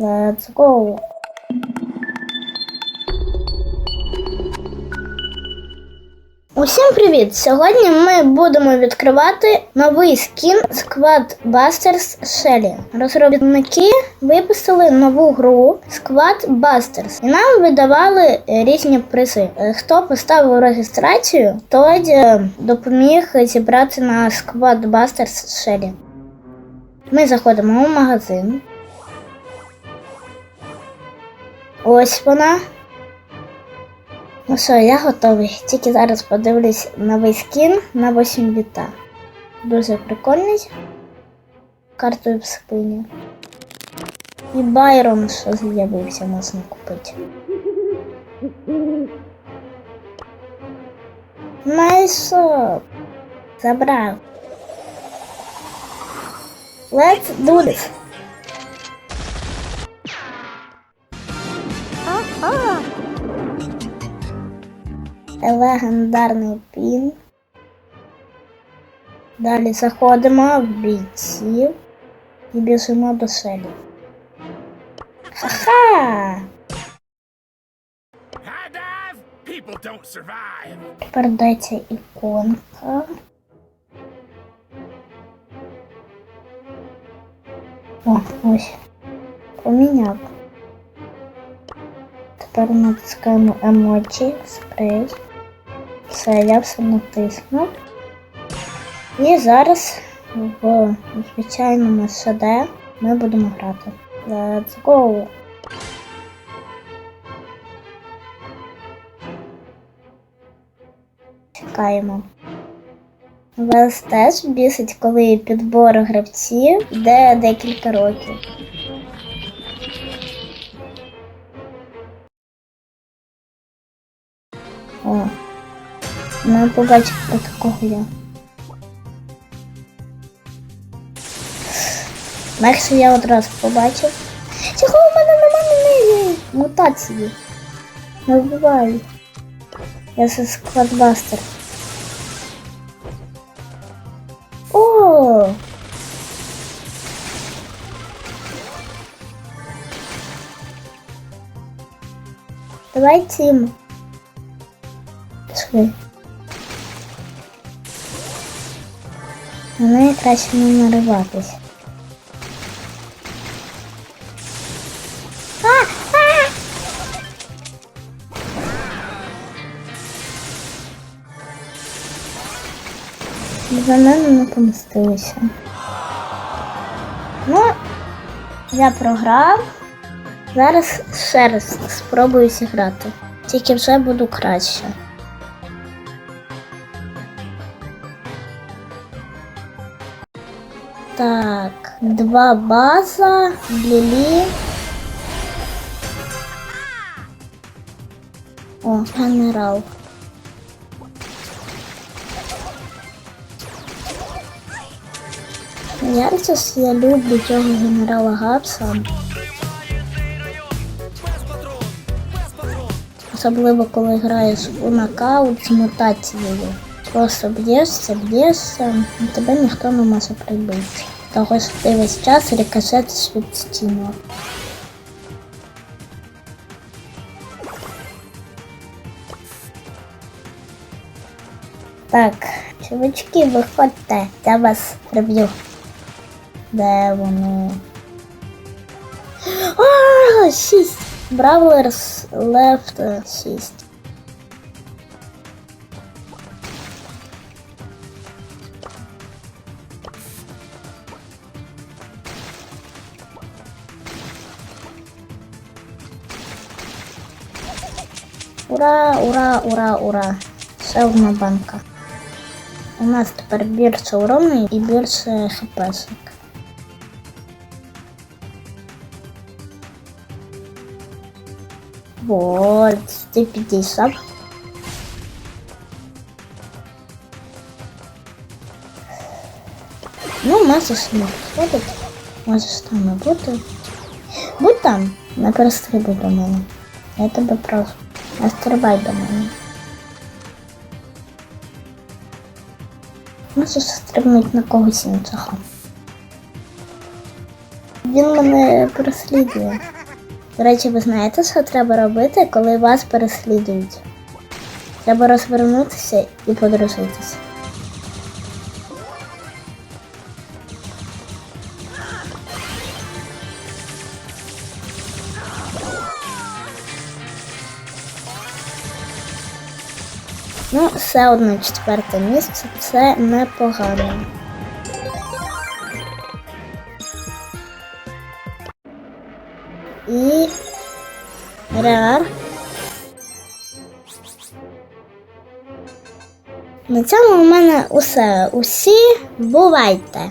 Let's go. Усім привіт! Сьогодні ми будемо відкривати новий скін Squad Busters Shelly. Розробники випустили нову гру Squad Busters і нам видавали е, різні призи. Е, Хто поставив реєстрацію, той е, допоміг зібрати на Squad Busters Shelly. Ми заходимо у магазин. Ось вона. Ну що, я готовий. Тільки зараз подивлюсь новий скін на 8 літа. Дуже прикольний. Картою в спині. І Байрон, що з'явився, можна купити. Найшов. Забрав. Let's do this. Легендарний пін. Далі заходимо в бійців і біжимо до селі. Ха-ха! Тепер дається іконка. О, ось. Поміняв. Тепер натискаємо емоджі, спрей. Все, я все натиснув. І зараз в звичайному СД ми будемо грати. Let's go! Чекаємо. Вас теж бісить, коли підбор гравців йде декілька років. Побачив про такого я. Мекси я одразу побачив. Чого у мене немає мутації? Не вбиваю. Я це складбастер. О! Давай цим. Пішли. На неї краще не нариватись. За мене не помістилися. Ну, я програв. Зараз ще раз спробую зіграти. Тільки вже буду краще. Два база, Лілі. О, генерал. Я зараз я люблю цього генерала Гапса. Особливо коли граєш у нокаут з мутацією. Просто б'єшся, б'єшся, і тебе ніхто не може прибити. Того що ти весь час рикошетиш від стінок. Так, чувачки, виходьте, я вас приб'ю. Де вони? А, шість. Бравлерс лефт шість. Ура, ура, ура, ура. Ще одна банка. У нас тепер більше урону і більше хпшек. Вот, 150. Ну, можеш не виходити. Можеш там і бути. Будь там, не перестрибуй до мене. Я тебе прошу. Не стрибай до мене. Можеш стрибнути на когось іншого. Він мене переслідує. До речі, ви знаєте, що треба робити, коли вас переслідують? Треба розвернутися і подружитися. Ну, все одно четверте місце це непогано. І Реар. На цьому у мене усе. Усі бувайте!